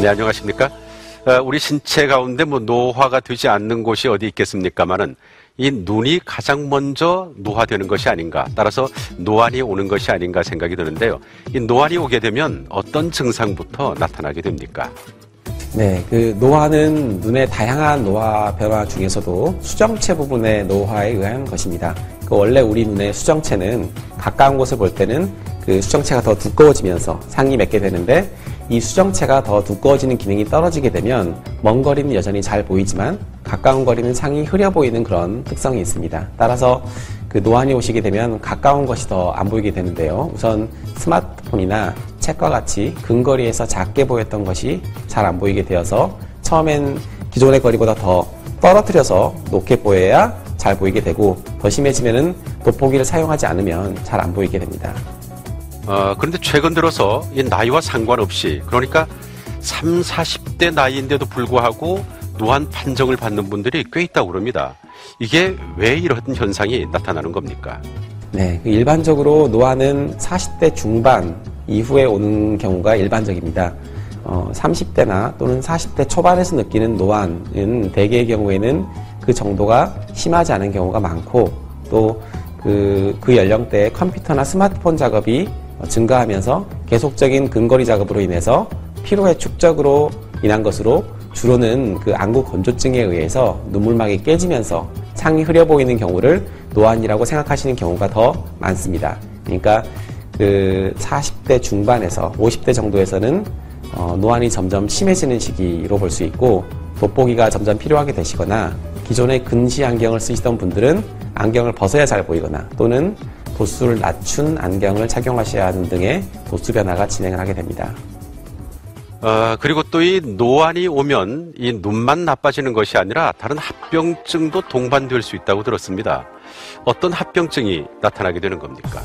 네, 안녕하십니까? 어, 우리 신체 가운데 뭐 노화가 되지 않는 곳이 어디 있겠습니까마는 이 눈이 가장 먼저 노화되는 것이 아닌가. 따라서 노안이 오는 것이 아닌가 생각이 드는데요. 이 노안이 오게 되면 어떤 증상부터 나타나게 됩니까? 네, 그 노화는 눈의 다양한 노화 변화 중에서도 수정체 부분의 노화에 의한 것입니다. 그 원래 우리 눈의 수정체는 가까운 곳을 볼 때는 그 수정체가 더 두꺼워지면서 상이 맺게 되는데 이 수정체가 더 두꺼워지는 기능이 떨어지게 되면 먼 거리는 여전히 잘 보이지만 가까운 거리는 상이 흐려 보이는 그런 특성이 있습니다. 따라서 그 노안이 오시게 되면 가까운 것이 더 안 보이게 되는데요. 우선 스마트폰이나 책과 같이 근거리에서 작게 보였던 것이 잘 안 보이게 되어서 처음엔 기존의 거리보다 더 떨어뜨려서 높게 보여야 잘 보이게 되고 더 심해지면은 돋보기를 사용하지 않으면 잘 안 보이게 됩니다. 어, 그런데 최근 들어서 이 나이와 상관없이 그러니까 3, 40대 나이인데도 불구하고 노안 판정을 받는 분들이 꽤 있다고 그럽니다. 이게 왜 이런 현상이 나타나는 겁니까? 네, 그 일반적으로 노안은 40대 중반 이후에 오는 경우가 일반적입니다. 어, 30대나 또는 40대 초반에서 느끼는 노안은 대개의 경우에는 그 정도가 심하지 않은 경우가 많고 또 그, 그 연령대에 컴퓨터나 스마트폰 작업이 증가하면서 계속적인 근거리 작업으로 인해서 피로의 축적으로 인한 것으로 주로는 그 안구 건조증에 의해서 눈물막이 깨지면서 창이 흐려 보이는 경우를 노안이라고 생각하시는 경우가 더 많습니다. 그러니까 그 40대 중반에서 50대 정도에서는 어, 노안이 점점 심해지는 시기로 볼 수 있고 돋보기가 점점 필요하게 되시거나 기존에 근시 안경을 쓰시던 분들은 안경을 벗어야 잘 보이거나 또는 도수를 낮춘 안경을 착용하셔야 하는 등의 도수 변화가 진행을 하게 됩니다. 어, 그리고 또 이 노안이 오면 이 눈만 나빠지는 것이 아니라 다른 합병증도 동반될 수 있다고 들었습니다. 어떤 합병증이 나타나게 되는 겁니까?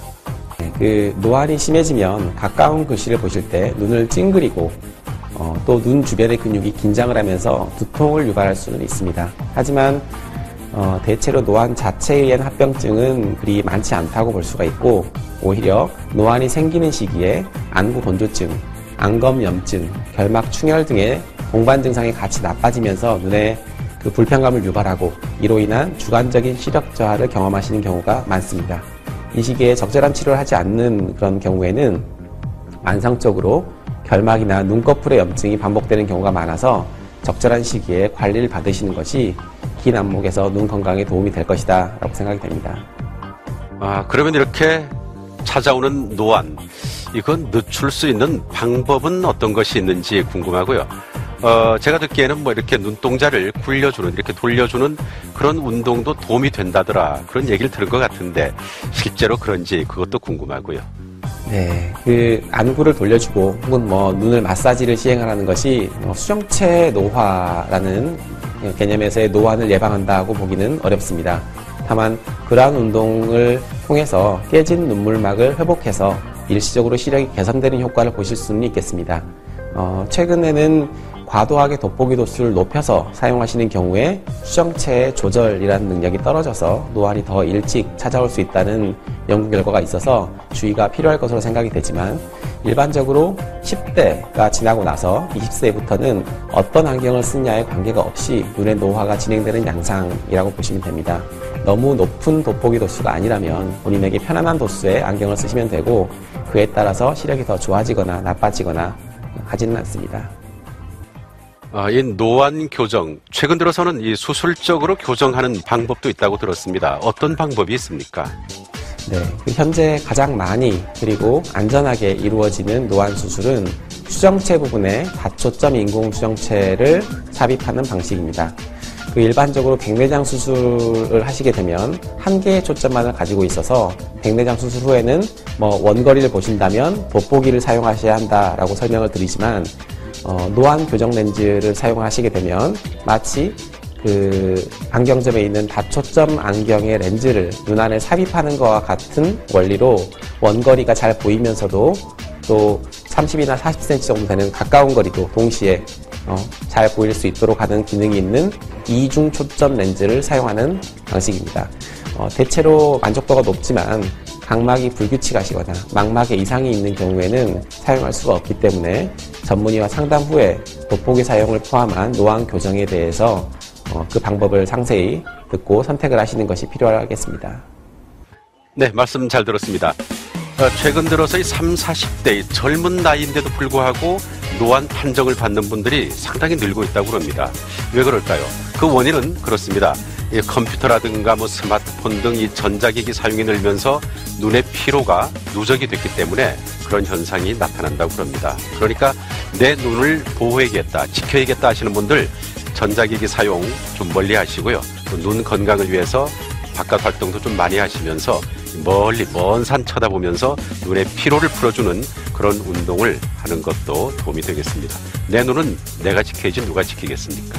네, 그 노안이 심해지면 가까운 글씨를 보실 때 눈을 찡그리고 어, 또 눈 주변의 근육이 긴장을 하면서 두통을 유발할 수는 있습니다. 하지만 어, 대체로 노안 자체에 의한 합병증은 그리 많지 않다고 볼 수가 있고 오히려 노안이 생기는 시기에 안구 건조증, 안검염증, 결막 충혈 등의 동반 증상이 같이 나빠지면서 눈에 그 불편감을 유발하고 이로 인한 주관적인 시력 저하를 경험하시는 경우가 많습니다. 이 시기에 적절한 치료를 하지 않는 그런 경우에는 만성적으로 결막이나 눈꺼풀의 염증이 반복되는 경우가 많아서 적절한 시기에 관리를 받으시는 것이 긴 안목에서 눈 건강에 도움이 될 것이다 라고 생각이 됩니다. 아, 그러면 이렇게 찾아오는 노안, 이건 늦출 수 있는 방법은 어떤 것이 있는지 궁금하고요. 어, 제가 듣기에는 뭐 이렇게 눈동자를 굴려주는, 이렇게 돌려주는 그런 운동도 도움이 된다더라. 그런 얘기를 들은 것 같은데, 실제로 그런지 그것도 궁금하고요. 네, 그 안구를 돌려주고 혹은 뭐 눈을 마사지를 시행하라는 것이 뭐 수정체 노화라는 개념에서의 노안을 예방한다고 보기는 어렵습니다. 다만 그러한 운동을 통해서 깨진 눈물막을 회복해서 일시적으로 시력이 개선되는 효과를 보실 수는 있겠습니다. 어, 최근에는 과도하게 돋보기 도수를 높여서 사용하시는 경우에 수정체의 조절이라는 능력이 떨어져서 노안이 더 일찍 찾아올 수 있다는 연구 결과가 있어서 주의가 필요할 것으로 생각이 되지만 일반적으로 10대가 지나고 나서 20세부터는 어떤 안경을 쓰냐에 관계가 없이 눈의 노화가 진행되는 양상이라고 보시면 됩니다. 너무 높은 돋보기 도수가 아니라면 본인에게 편안한 도수의 안경을 쓰시면 되고 그에 따라서 시력이 더 좋아지거나 나빠지거나 하지는 않습니다. 아, 이 노안 교정, 최근 들어서는 이 수술적으로 교정하는 방법도 있다고 들었습니다. 어떤 방법이 있습니까? 네, 그 현재 가장 많이 그리고 안전하게 이루어지는 노안 수술은 수정체 부분에 다초점 인공 수정체를 삽입하는 방식입니다. 그 일반적으로 백내장 수술을 하시게 되면 한 개의 초점만을 가지고 있어서 백내장 수술 후에는 뭐 원거리를 보신다면 돋보기를 사용하셔야 한다라고 설명을 드리지만 어, 노안 교정 렌즈를 사용하시게 되면 마치 그 안경점에 있는 다초점 안경의 렌즈를 눈 안에 삽입하는 것과 같은 원리로 원거리가 잘 보이면서도 또 30이나 40cm 정도 되는 가까운 거리도 동시에 어, 잘 보일 수 있도록 하는 기능이 있는 이중 초점 렌즈를 사용하는 방식입니다. 어, 대체로 만족도가 높지만 각막이 불규칙하시거나 망막에 이상이 있는 경우에는 사용할 수가 없기 때문에 전문의와 상담 후에 돋보기 사용을 포함한 노안 교정에 대해서 어, 그 방법을 상세히 듣고 선택을 하시는 것이 필요하겠습니다. 네, 말씀 잘 들었습니다. 어, 최근 들어서 이 3, 40대 젊은 나이인데도 불구하고 노안 판정을 받는 분들이 상당히 늘고 있다고 합니다. 왜 그럴까요? 그 원인은 그렇습니다. 이 컴퓨터라든가 뭐 스마트폰 등 이 전자기기 사용이 늘면서 눈의 피로가 누적이 됐기 때문에 그런 현상이 나타난다고 합니다. 그러니까 내 눈을 보호해야겠다, 지켜야겠다 하시는 분들 전자기기 사용 좀 멀리 하시고요. 또눈 건강을 위해서 바깥 활동도 좀 많이 하시면서 멀리 먼 산 쳐다보면서 눈의 피로를 풀어주는 그런 운동을 하는 것도 도움이 되겠습니다. 내 눈은 내가 지켜야지 누가 지키겠습니까?